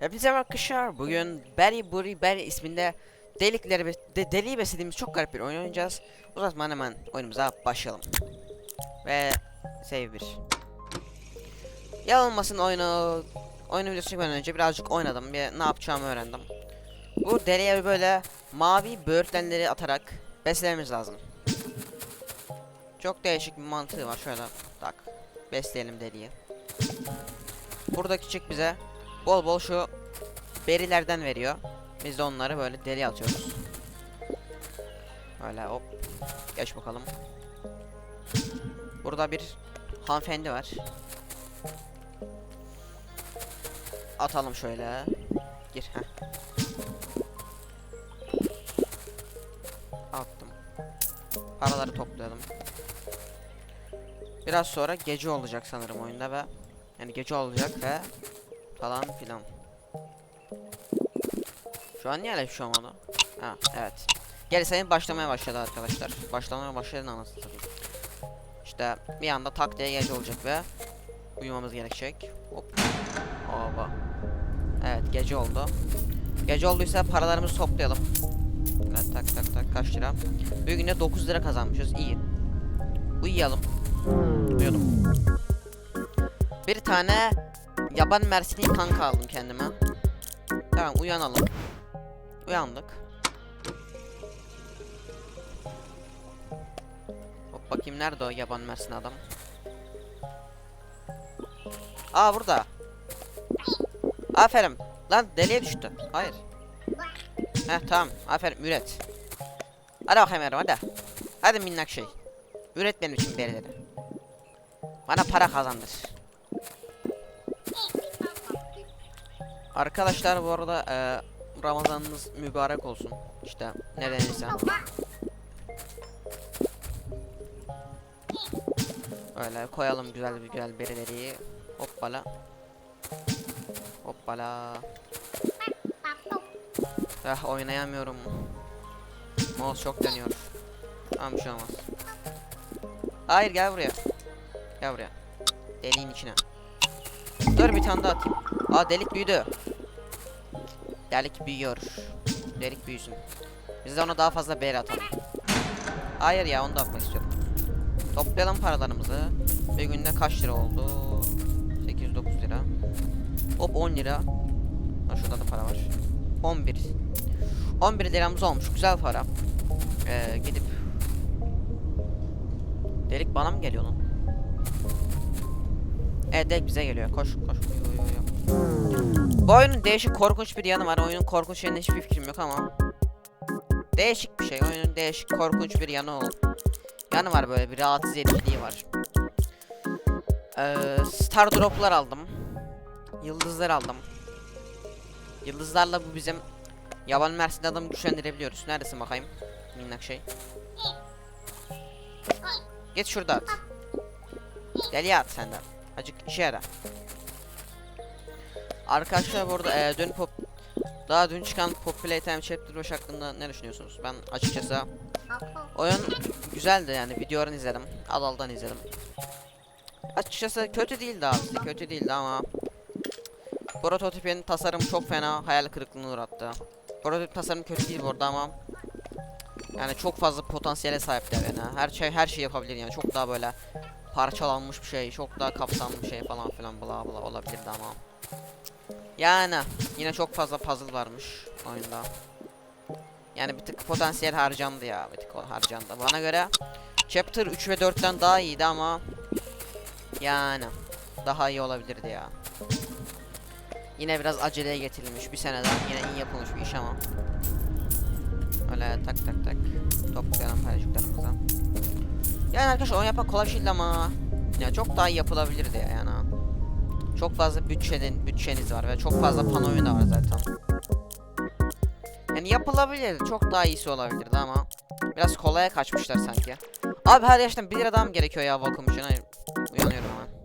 Hepinize arkadaşlar. Bugün Berry Burry Berry isminde delikleri de, deliği beslediğimiz çok garip bir oyun oynayacağız. Uzatmadan hemen oyunumuza başlayalım. Ve save 1. Yanılmasın oyunu oyunu videosu çekmeden önce birazcık oynadım ve ne yapacağımı öğrendim. Bu deliğe böyle mavi böğürtlenleri atarak beslememiz lazım. Çok değişik bir mantığı var. Şöyle tak besleyelim deliği. Burada küçük bize bol bol şu berilerden veriyor. Biz de onları böyle deli atıyoruz. Öyle hop. Geç bakalım. Burada bir hanımefendi var. Atalım şöyle. Gir. Heh. Attım. Paraları toplayalım. Biraz sonra gece olacak sanırım oyunda ve yani gece olacak ve falan filan. Şu an niye bir şey olmadı? Ha evet. Geri sayım başlamaya başladı arkadaşlar. Başlamaya başladı anasını satayım. İşte bir anda tak diye gece olacak ve uyumamız gerekecek. Hop. Oba. Evet gece oldu. Gece olduysa paralarımızı toplayalım. Evet tak tak tak kaç lira? Bir günde 9 lira kazanmışız. iyi. Uyuyalım. Uyuyalım. Bir tane yaban mersini kanka aldım kendime. Tamam uyanalım. Uyandık. Hop bakayım nerede o yaban mersin adam? Aa burada. Aferin. Lan deliye düştü. Hayır. Heh tamam. Aferin üret. Hadi bakayım Ero hadi. Hadi minnak şey. Üret benim için berileri. Bana para kazandır. Arkadaşlar bu arada eee, Ramazanınız mübarek olsun. İşte ne denirse. Öyle koyalım güzel bir güzel berileri. Hoppala. Hoppala. Ah oynayamıyorum. Mouse çok dönüyor. Tamam bir şey olmaz. Hayır gel buraya. Gel buraya. Deliğin içine. Dur bir tane daha atayım. Aa delik büyüdü. Delik büyüyor. Delik büyüsün. Biz de ona daha fazla bear atalım. Hayır ya onu da atmak istiyorum. Toplayalım paralarımızı. Bir günde kaç lira oldu? 809 lira. Hop 10 lira. Ha, şurada da para var. 11. 11 liramız olmuş. Güzel para. Ee, gidip Delik bana mı geliyor lan? Evet delik bize geliyor. Koş koş. Bu oyunun değişik korkunç bir yanı var. Oyunun korkunç yerine hiçbir fikrim yok ama. Değişik bir şey. Oyunun değişik korkunç bir yanı ol. Yanı var böyle bir rahatsız ediciliği var. Ee, star droplar aldım. Yıldızlar aldım. Yıldızlarla bu bizim yaban mersinde adamı güçlendirebiliyoruz. Neredesin bakayım? Minnak şey. Git şurada at. Deli at senden. Acık işe yara. Arkadaşlar bu arada e, dün pop daha dün çıkan Populate Time Chapter 5 hakkında ne düşünüyorsunuz? Ben açıkçası oyun güzeldi yani videolarını izledim. Adal'dan izledim. Açıkçası kötü değildi abi kötü değildi ama Prototipin tasarım çok fena hayal kırıklığına uğrattı. Prototip tasarım kötü değil bu arada ama yani çok fazla potansiyele sahipler yani. Her şey her şey yapabilir yani. Çok daha böyle parçalanmış bir şey, çok daha kapsamlı bir şey falan filan bla bla olabilirdi ama. Yani yine çok fazla puzzle varmış oyunda. Yani bir tık potansiyel harcandı ya, bir tık harcandı. Bana göre Chapter 3 ve 4'ten daha iyiydi ama yani daha iyi olabilirdi ya. Yine biraz aceleye getirilmiş bir seneden yine iyi yapılmış bir iş ama. Öyle tak tak tak toplayalım paylaşıklarımıza. Yani arkadaşlar oyun yapmak kolay bir şeydi ama ya çok daha iyi yapılabilirdi ya yani. Çok fazla bütçenin bütçeniz var ve çok fazla pan oyunu var zaten. Yani yapılabilirdi. Çok daha iyisi olabilirdi ama biraz kolaya kaçmışlar sanki. Abi her yaştan 1 lira mı gerekiyor ya vakum için? Hayır. Uyanıyorum hemen.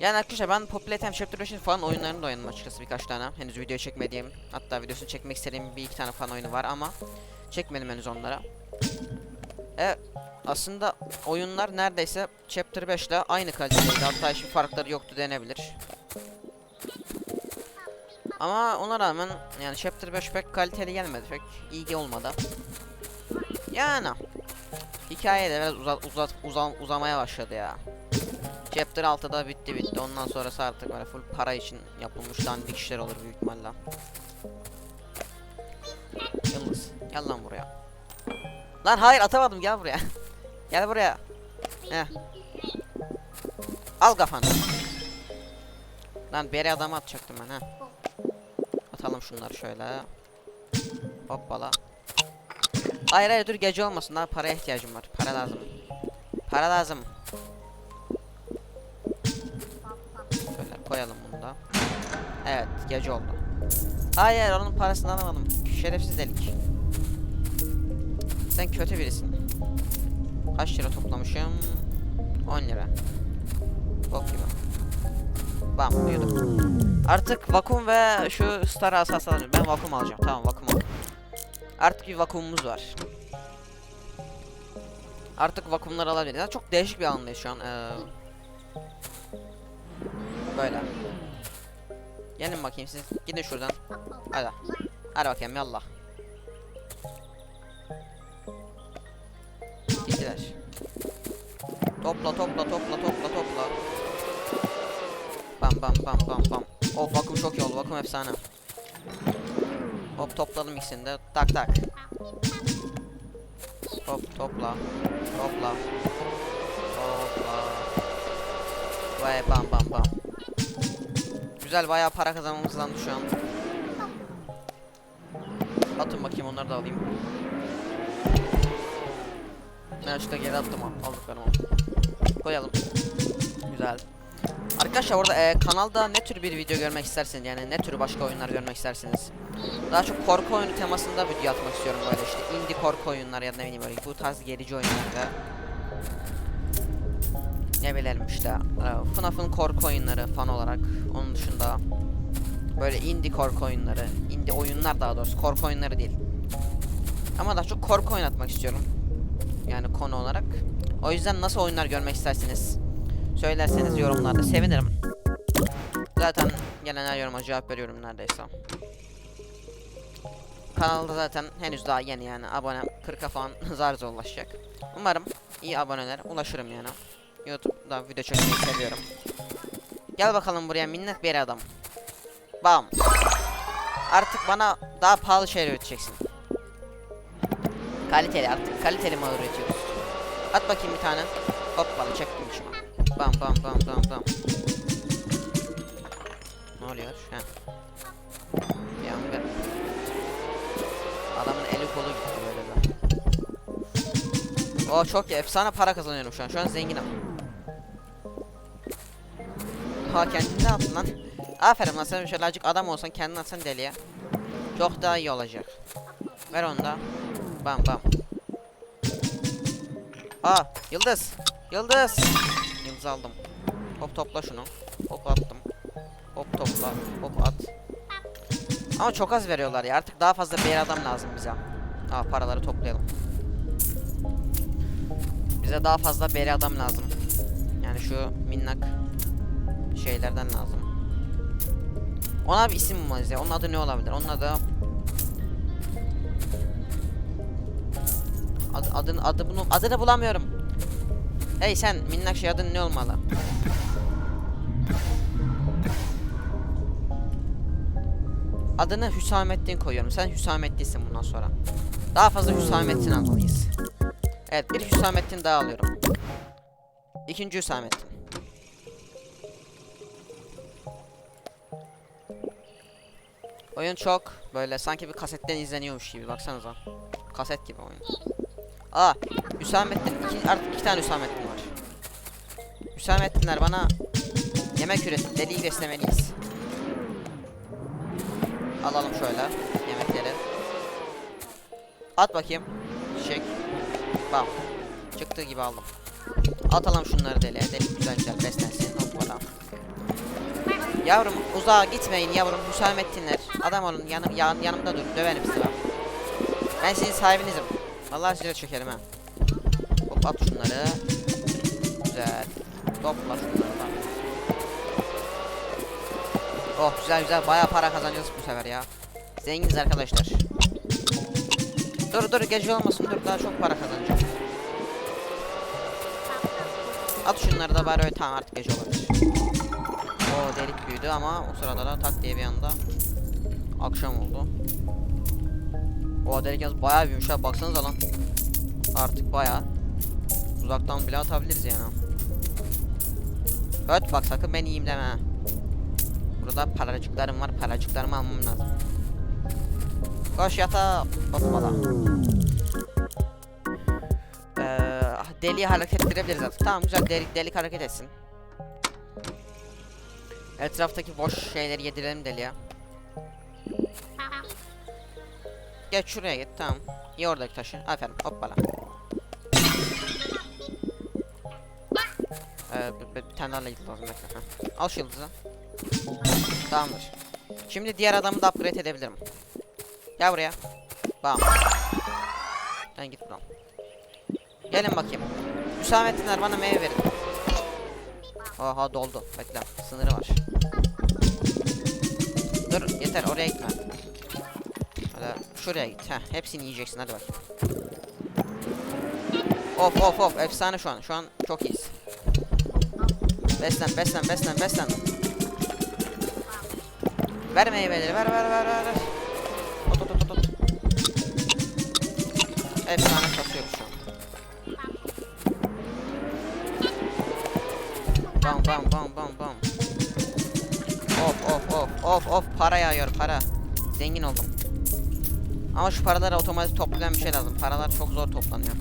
Yani arkadaşlar ben Populate Time Chapter 5'in falan oyunlarını da oynadım açıkçası birkaç tane. Henüz video çekmediğim, hatta videosunu çekmek istediğim bir iki tane fan oyunu var ama çekmedim henüz onlara. E aslında oyunlar neredeyse Chapter 5 ile aynı kalitedeydi. Hatta hiçbir farkları yoktu denebilir. Ama ona rağmen yani Chapter 5 pek kaliteli gelmedi. Pek iyi olmadı. Yani hikaye de biraz uzat, uzat, uzam, uzamaya başladı ya. Chapter 6'da bitti bitti. Ondan sonrası artık böyle full para için yapılmış dandik işler olur büyük ihtimalle. Yıldız gel lan buraya. Lan hayır atamadım gel buraya. gel buraya. Heh. Al kafanı. Lan beri adamı atacaktım ben ha. Atalım şunları şöyle. Hoppala. Hayır hayır dur gece olmasın daha paraya ihtiyacım var. Para lazım. Para lazım. Şöyle koyalım bunu da. Evet gece oldu. Hayır onun parasını alamadım. Şerefsiz delik. Sen kötü birisin. Kaç lira toplamışım? 10 lira. Bok gibi. Bam uyudum. Artık vakum ve şu star asası alıyorum. Ben vakum alacağım. Tamam vakum aldım. Artık bir vakumumuz var. Artık vakumları alabiliriz. Çok değişik bir anlayış şu an. Ee, böyle. Gelin bakayım siz. Gidin şuradan. Hadi. Hadi bakayım yallah. Gittiler. Topla topla topla topla topla. Bam bam bam bam bam. Of vakum çok iyi oldu. Vakum efsane. Hop topladım ikisini de. Tak tak. Hop topla. Topla. Topla. Vay bam bam bam. Güzel bayağı para kazanmamız lazım şu an. Atın bakayım onları da alayım. Ben şurada geri attım al- aldıklarımı. Koyalım. Güzel. Arkadaşlar orada e, kanalda ne tür bir video görmek isterseniz yani ne tür başka oyunlar görmek isterseniz. Daha çok korku oyunu temasında video atmak istiyorum böyle işte indie korku oyunlar ya da ne bileyim böyle bu tarz gerici oyunlarda. Ne bilelim işte e, FNAF'ın korku oyunları fan olarak onun dışında böyle indie korku oyunları indie oyunlar daha doğrusu korku oyunları değil. Ama daha çok korku oynatmak istiyorum. Yani konu olarak. O yüzden nasıl oyunlar görmek isterseniz söylerseniz yorumlarda sevinirim. Zaten gelen her yoruma cevap veriyorum neredeyse. Kanalda zaten henüz daha yeni yani abone 40'a falan zar zor ulaşacak. Umarım iyi aboneler ulaşırım yani. YouTube'da video çekmeyi seviyorum. Gel bakalım buraya minnet bir adam. Bam. Artık bana daha pahalı şeyler üreteceksin. Kaliteli artık kaliteli mal üretiyoruz. At bakayım bir tane. Hoppala çektim içime. Bam bam bam bam bam. Ne oluyor? Heh. Bir. Adamın eli kolu gitti böyle de. Oo çok iyi. Efsane para kazanıyorum şu an. Şu an zenginim. Ha kendini ne yaptın lan? Aferin lan sen şöyle azıcık adam olsan kendini atsan deliye. Çok daha iyi olacak. Ver onu da. Bam bam. Aa yıldız. Yıldız. Yıldız aldım. Hop topla şunu. Hop attım. Hop topla. Hop at. Ama çok az veriyorlar ya. Artık daha fazla bir adam lazım bize. Aa paraları toplayalım. Bize daha fazla bir adam lazım. Yani şu minnak şeylerden lazım. Ona bir isim bulmalıyız ya. Onun adı ne olabilir? Onun adı Adı, adını, adı bunu, adını bulamıyorum. Hey sen minnak şey adın ne olmalı? Adını Hüsamettin koyuyorum. Sen Hüsamettin'sin bundan sonra. Daha fazla Hüsamettin almalıyız. Evet bir Hüsamettin daha alıyorum. İkinci Hüsamettin. Oyun çok böyle sanki bir kasetten izleniyormuş gibi baksanıza. Kaset gibi oyun. Aa Hüsamettin iki, artık iki tane Hüsamettin var. Hüsamettinler bana yemek üretin deliği beslemeliyiz. Alalım şöyle yemekleri. At bakayım. Çiçek. Bam. Çıktığı gibi aldım. Atalım şunları deliğe. Delik güzel güzel beslensin. Yavrum uzağa gitmeyin yavrum Hüsamettinler. Adam olun yanım, yan, yanımda dur döverim sizi bak. Ben sizin sahibinizim. Vallahi size çekerim ha. Hop at şunları. Güzel. Topla şunları. Oh güzel güzel bayağı para kazanacağız bu sefer ya. Zenginiz arkadaşlar. Dur dur gece olmasın dur daha çok para kazanacağım. At şunları da bari öyle tamam artık gece olabilir. O delik büyüdü ama o sırada da tak diye bir anda akşam oldu. O delik yalnız bayağı büyümüş ha baksanıza lan. Artık bayağı uzaktan bile atabiliriz yani. Evet bak sakın ben iyiyim deme. Burada paracıklarım var paracıklarımı almam lazım. Koş yatağa. Hoppala. Ee, deliği hareket ettirebiliriz artık. Tamam güzel delik, delik hareket etsin. Etraftaki boş şeyleri yedirelim deliğe. Geç şuraya git tamam. İyi oradaki taşı. Aferin hoppala. Ee, bir, bir, tane daha lazım bekle. Al şu yıldızı. Tamamdır. Şimdi diğer adamı da upgrade edebilirim. Gel buraya. Bam. Sen git buradan. Gelin bakayım. Hüsamettinler bana meyve verin. Oha doldu. Bekle. Sınırı var. Dur yeter oraya gitme. Hadi şuraya git. Heh, hepsini yiyeceksin hadi bak. Of of of efsane şu an. Şu an çok iyiyiz. Beslen beslen beslen beslen. Ver meyveleri ver ver ver ver. Ot ot ot ot. Efsane kasıyoruz şu an. Bam bam bam bam bam. Of of of of of para yağıyor para. Zengin oldum. Ama şu paraları otomatik toplayan bir şey lazım. Paralar çok zor toplanıyor.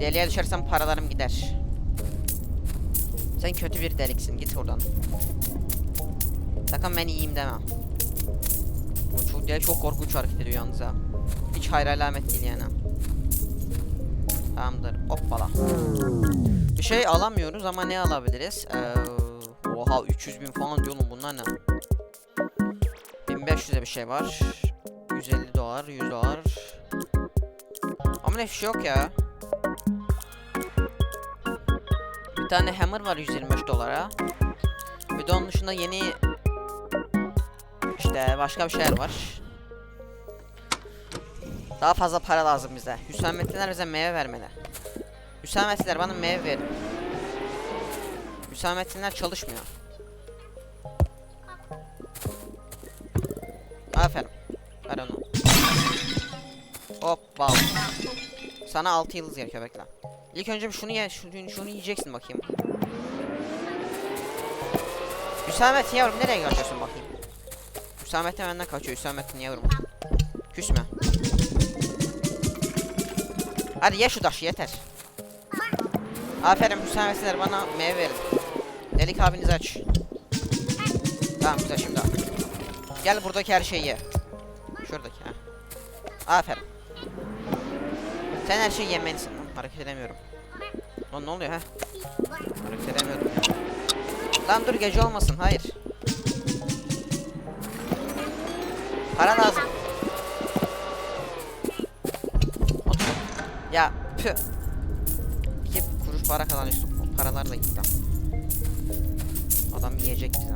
Deliğe düşersem paralarım gider. Sen kötü bir deliksin git oradan. Sakın ben iyiyim deme. Bu çok, deli çok korkunç hareket ediyor yalnız ha. Hiç hayır alamet değil yani. Tamamdır. Hoppala. Bir şey alamıyoruz ama ne alabiliriz? Ee, oha 300 bin falan diyorum bunlar ne? 1500'e bir şey var. 150 dolar, 100 dolar. Ama ne şey yok ya. Bir tane hammer var 125 dolara. Bir de onun dışında yeni işte başka bir şeyler var. Daha fazla para lazım bize. Hüsamettinler bize meyve vermeli. Hüsamettinler bana meyve verin. Hüsamettinler çalışmıyor. Hop bal. Sana 6 yıldız gerekiyor bekle. İlk önce bir şunu ye, şunu, şunu yiyeceksin bakayım. Hüsamettin yavrum nereye kaçıyorsun bakayım? Hüsamettin benden kaçıyor Hüsamettin yavrum. Küsme. Hadi ye şu taşı yeter. Aferin Hüsamettinler bana meyve verin. Delik abiniz aç. Tamam güzel şimdi. Gel buradaki her şeyi ye. Şuradaki ha. Aferin. Sen her şeyi yemelisin lan. Hareket edemiyorum. Lan ne oluyor ha? Hareket edemiyorum. Lan dur gece olmasın hayır. Para lazım. Ya pü. İki kuruş para kazanıyorsun. O paralar da gitti. Adam yiyecek bize.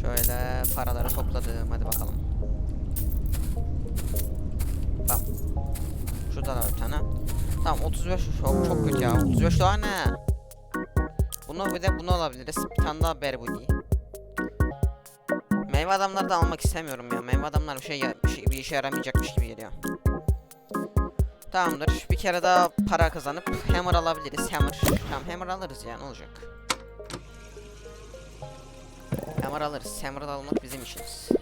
Şöyle paraları topladım. Hadi bakalım. Şurada da bir tane. Tamam 35 çok, çok kötü ya. 35 dolar ne? Bunu bir de bunu alabiliriz. Bir tane daha berbudi. Meyve adamları da almak istemiyorum ya. Meyve adamlar bir şey, bir, şey, bir işe yaramayacakmış gibi geliyor. Tamamdır. Bir kere daha para kazanıp hammer alabiliriz. Hammer. Tamam hammer alırız ya ne olacak? Hammer alırız. Hammer almak bizim işimiz.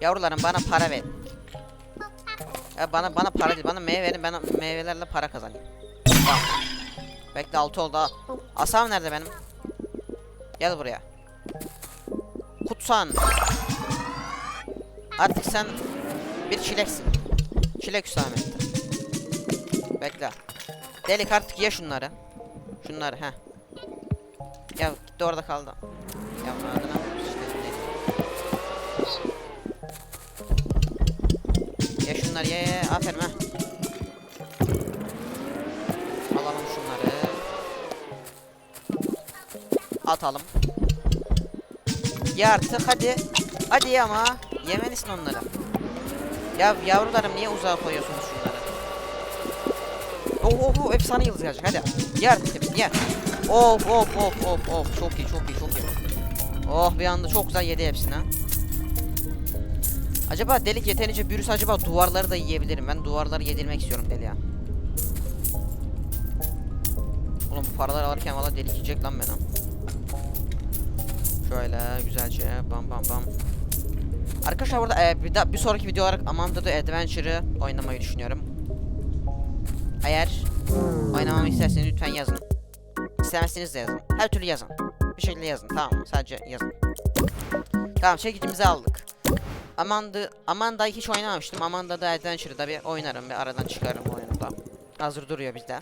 Yavrularım bana para ver. Ya bana bana para değil bana meyve verin ben meyvelerle para kazanayım. Tamam. Bekle 6 oldu. Asam nerede benim? Gel buraya. Kutsan. Artık sen bir çileksin. Çilek Hüsamettin. Bekle. Delik artık ye şunları. Şunları he. Ya gitti orada kaldı. Ya adına işte ne? Ye ye aferin ha. Al Alalım şunları. Atalım. Ya artık hadi. Hadi ya ama. Yemelisin onları. Ya yavrularım niye uzağa koyuyorsunuz şunları? Oh oh oh efsane yıldız gelecek hadi. Ye artık hepsini ye. Of of of of of çok iyi çok iyi çok iyi. Oh bir anda çok güzel yedi hepsini. ha. Acaba delik yeterince büyürse acaba duvarları da yiyebilirim. Ben duvarları yedirmek istiyorum deliye. Oğlum bu paraları alırken valla delik yiyecek lan beni. Şöyle güzelce bam bam bam. Arkadaşlar burada e, bir, da, bir sonraki video olarak Amanda the Adventure'ı oynamayı düşünüyorum. Eğer oynamamı isterseniz lütfen yazın. İstemezseniz de yazın. Her türlü yazın. Bir şekilde yazın tamam mı? Sadece yazın. Tamam çekicimizi aldık. Amanda, Amanda'yı hiç oynamamıştım. Amanda the Adventure'da bir oynarım. Bir aradan çıkarım bu oyunu da. Hazır duruyor bizde.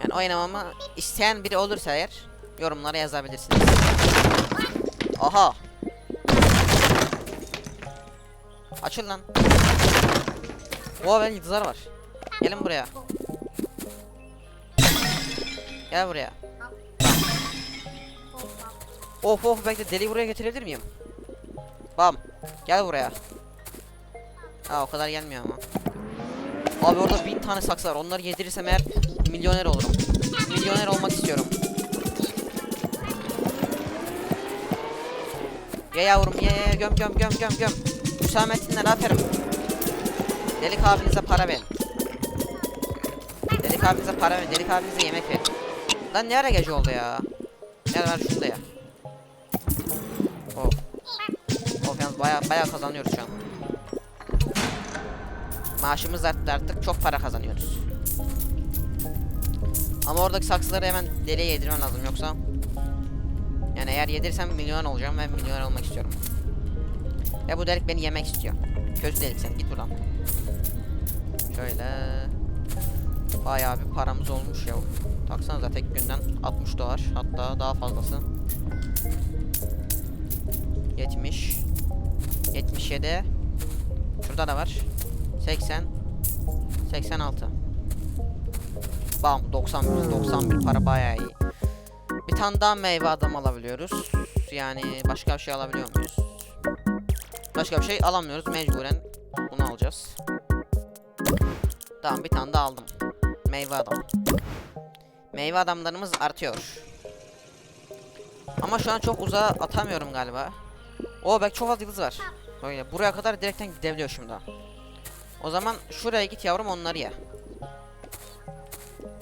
Yani oynamamı isteyen biri olursa eğer yorumlara yazabilirsiniz. Aha. Açıl lan. Oha ben yıldızlar var. Gelin buraya. Gel buraya. Of of bekle deliği buraya getirebilir miyim? Bam. Gel buraya. Ha o kadar gelmiyor ama. Abi orada bin tane saksı var. Onları yedirirsem eğer milyoner olurum. Milyoner olmak istiyorum. Ye yavrum ye ye göm göm göm göm göm. Hüsamettinler aferin. Delik abinize para verin. Delik abinize para verin. Delik abinize yemek verin. Lan ne ara gece oldu ya? Gel ver şunu da ya. Baya baya kazanıyoruz şu an. Maaşımız arttı artık çok para kazanıyoruz. Ama oradaki saksıları hemen deliye yedirmem lazım yoksa yani eğer yedirsem milyon olacağım ve milyon olmak istiyorum. Ve bu delik beni yemek istiyor. Kötü delik sen git buradan. Şöyle. Bayağı bir paramız olmuş ya. Taksanıza tek günden 60 dolar hatta daha fazlası. 70 77 Şurada da var. 80 86 Bam 91 91 para bayağı iyi. Bir tane daha meyve adam alabiliyoruz. Yani başka bir şey alabiliyor muyuz? Başka bir şey alamıyoruz. Mecburen bunu alacağız. Tamam bir tane daha aldım. Meyve adam. Meyve adamlarımız artıyor. Ama şu an çok uzağa atamıyorum galiba. O bak çok az yıldız var. Böyle buraya kadar direkten gidebiliyor şimdi. O zaman şuraya git yavrum onları ye.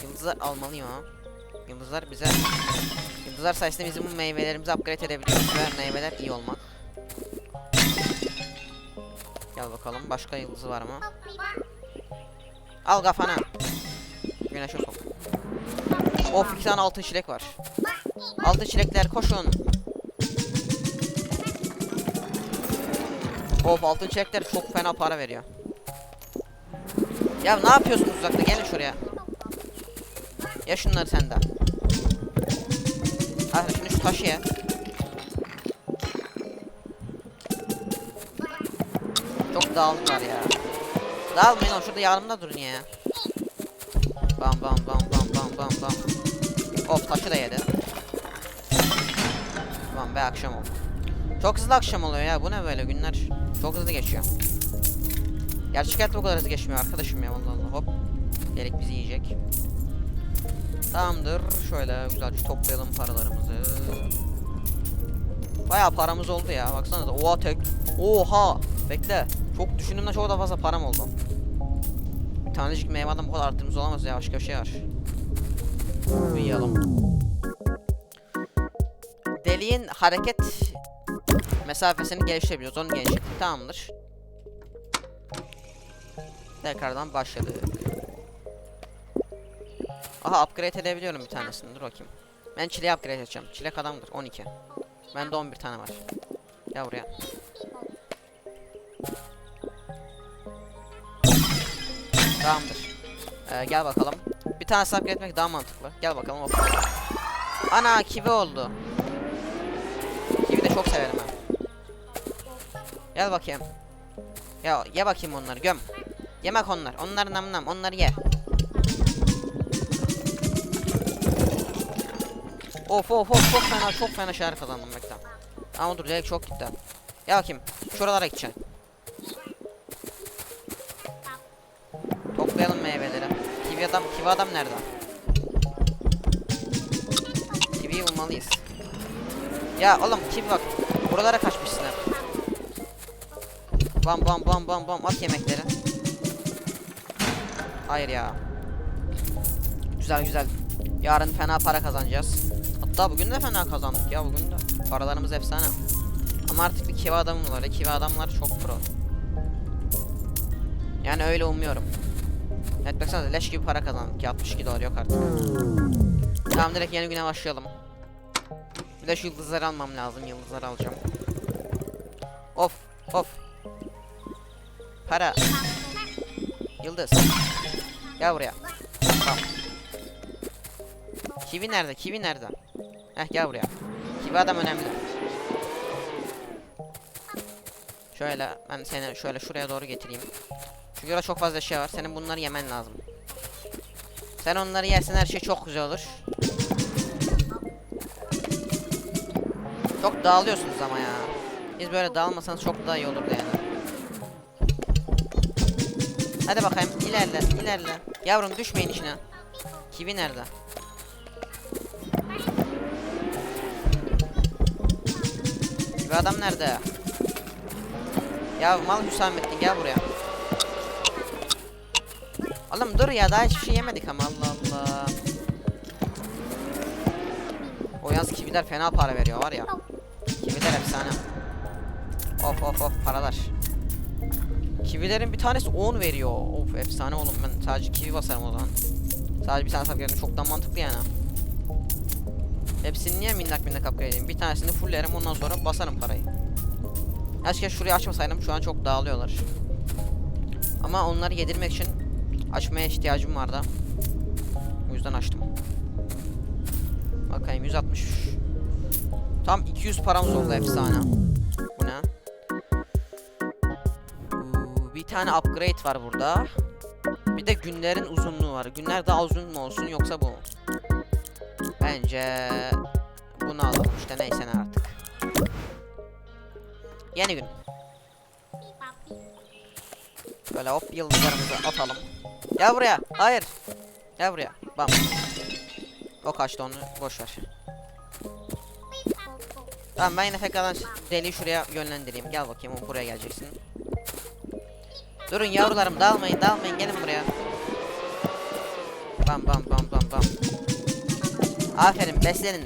Yıldızlar almalıyım ha. Yıldızlar bize Yıldızlar sayesinde bizim meyvelerimizi upgrade edebiliyoruz ve meyveler iyi olmak. Gel bakalım başka yıldızı var mı? Al kafana. Güneşe sok. Of iki tane altın çilek var. Altın çilekler koşun. Of altın çilekler çok fena para veriyor. Ya ne yapıyorsunuz uzakta gelin şuraya. Ya şunları sende. Al şimdi şu taşı ye. Çok dağıldılar ya. Dağılmayın oğlum şurada yanımda durun ya. Bam bam bam bam bam bam bam. Of taşı da yedi. Tamam be akşam oldu. Çok hızlı akşam oluyor ya bu ne böyle günler çok hızlı geçiyor. Gerçek hayatta bu kadar hızlı geçmiyor arkadaşım ya vallahi Allah hop. Delik bizi yiyecek. Tamamdır. Şöyle güzelce toplayalım paralarımızı. Bayağı paramız oldu ya. Baksana da. Oha tek. Oha. Bekle. Çok düşündüğümden çok daha fazla param oldu. Bir tanecik meyveden bu kadar arttığımız olamaz ya. Başka bir şey var. Uyuyalım. Deliğin hareket mesafesini geliştirebiliyoruz. Onu genişlettik. Tamamdır. Tekrardan başladık. Aha upgrade edebiliyorum bir tanesini. Dur bakayım. Ben çileği upgrade edeceğim. Çilek adamdır. 12. Bende 11 tane var. Gel buraya. Tamamdır. Ee, gel bakalım. Bir tane upgrade etmek daha mantıklı. Gel bakalım. Ana kivi oldu. Kivi de çok severim ben. Gel bakayım. Ya ye bakayım onları göm. Yemek onlar. Onlar nam nam. Onları ye. Of of of çok fena çok fena şeyler kazandım bekle. Ama dur direkt çok gitti. Ya bakayım şuralara gideceksin. Toplayalım meyveleri. Kivi adam kivi adam nerede? Kiviyi bulmalıyız. Ya oğlum kivi bak. Buralara kaçmışsın hep. Bam bam bam bam bam at yemekleri. Hayır ya. Güzel güzel. Yarın fena para kazanacağız. Hatta bugün de fena kazandık ya bugün de. Paralarımız efsane. Ama artık bir kivi adamım var. Kivi adamlar çok pro. Yani öyle umuyorum. Evet baksana leş gibi para kazandık ya 62 dolar yok artık. Tamam direkt yeni güne başlayalım. Bir de şu yıldızları almam lazım. Yıldızları alacağım. Of of. Para. Yıldız. Gel buraya. Bak. Kivi nerede? Kivi nerede? Heh gel buraya. Kivi adam önemli. Şöyle ben seni şöyle şuraya doğru getireyim. Çünkü orada çok fazla şey var. Senin bunları yemen lazım. Sen onları yersen her şey çok güzel olur. Çok dağılıyorsunuz ama ya. Biz böyle dağılmasanız çok daha iyi olurdu yani. Hadi bakayım ilerle ilerle. Yavrum düşmeyin içine. Kivi nerede? Kivi adam nerede? Ya mal Hüsamettin gel buraya. Oğlum dur ya daha hiçbir şey yemedik ama Allah Allah. O yalnız kiviler fena para veriyor var ya. Kiviler efsane. Of of of paralar. Kivilerin bir tanesi 10 veriyor. Of efsane oğlum ben sadece kivi basarım o zaman. Sadece bir tane upgrade'im çoktan mantıklı yani. Hepsini niye minnak minnak upgrade edeyim? Bir tanesini fulllerim ondan sonra basarım parayı. Keşke şurayı açmasaydım şu an çok dağılıyorlar. Ama onları yedirmek için açmaya ihtiyacım vardı. O yüzden açtım. Bakayım 160. Tam 200 paramız oldu efsane. Tane upgrade var burada. Bir de günlerin uzunluğu var. Günler daha uzun mu olsun yoksa bu? Bence bunu alalım işte neyse ne artık. Yeni gün. Böyle hop yıldızlarımızı atalım. Gel buraya. Hayır. Gel buraya. Bam. O kaçtı onu. Boş ver. Tamam ben yine tekrardan deli şuraya yönlendireyim. Gel bakayım buraya geleceksin. Durun yavrularım dalmayın dalmayın gelin buraya. Bam bam bam bam bam. Aferin beslenin.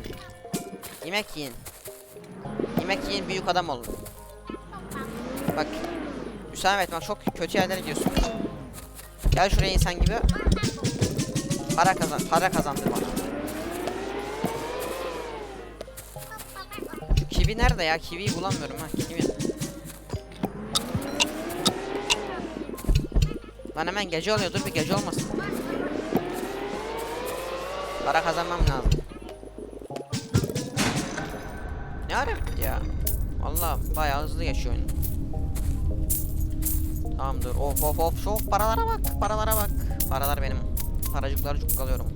Yemek yiyin. Yemek yiyin büyük adam olun. Bak. Hüsamet bak çok kötü yerlere gidiyorsun. Gel şuraya insan gibi. Para kazan, para kazandır bana. Kivi nerede ya? Kiviyi bulamıyorum ha. Kivi. Lan hemen gece oluyor. Dur bir gece olmasın. Para kazanmam lazım. Ne ara bitti ya? Valla bayağı hızlı geçiyor oyun. Tamamdır. Of of of çok paralara bak. Paralara bak. Paralar benim. Paracıkları cukkalıyorum.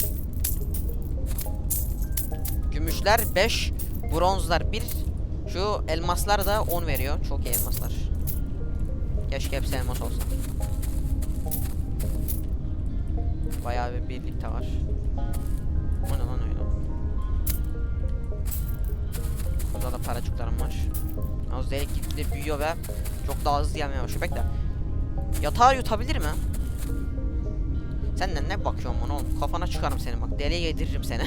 Gümüşler 5, bronzlar 1. Şu elmaslar da 10 veriyor. Çok iyi elmaslar. Keşke hepsi elmas olsa. Bayağı bir birlikte var. O ne lan öyle? Burada da paracıklarım var. Az delik gitgide büyüyor ve çok daha hızlı gelmeye başlıyor. Bekle. Yatağı yutabilir mi? Senden ne bakıyorsun bana oğlum? Kafana çıkarım seni bak. Deliye yediririm seni.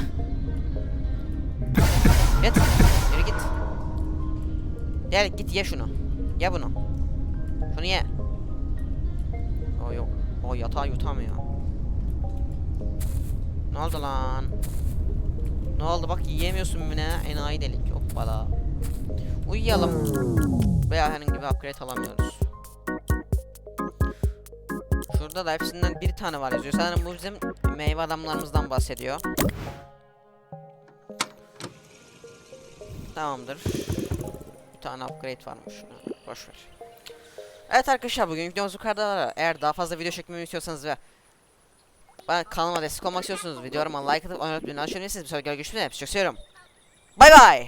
git. Yürü git. Gel git ye şunu. Ye bunu. Şunu ye. O yok. O yatağı yutamıyor. Ne oldu lan? Ne oldu bak yiyemiyorsun ne? Enayi delik. Hoppala. Uyuyalım. Veya herhangi bir upgrade alamıyoruz. Şurada da hepsinden bir tane var yazıyor. Sanırım bu bizim meyve adamlarımızdan bahsediyor. Tamamdır. Bir tane upgrade varmış. Boş ver. Evet arkadaşlar bugün videomuz bu kadar. Eğer daha fazla video çekmemi istiyorsanız ve ben kanalıma destek olmak istiyorsanız videolarıma like atıp abone olmayı unutmayın. Bir sonraki görüşmek üzere. Çok seviyorum. Bay bay.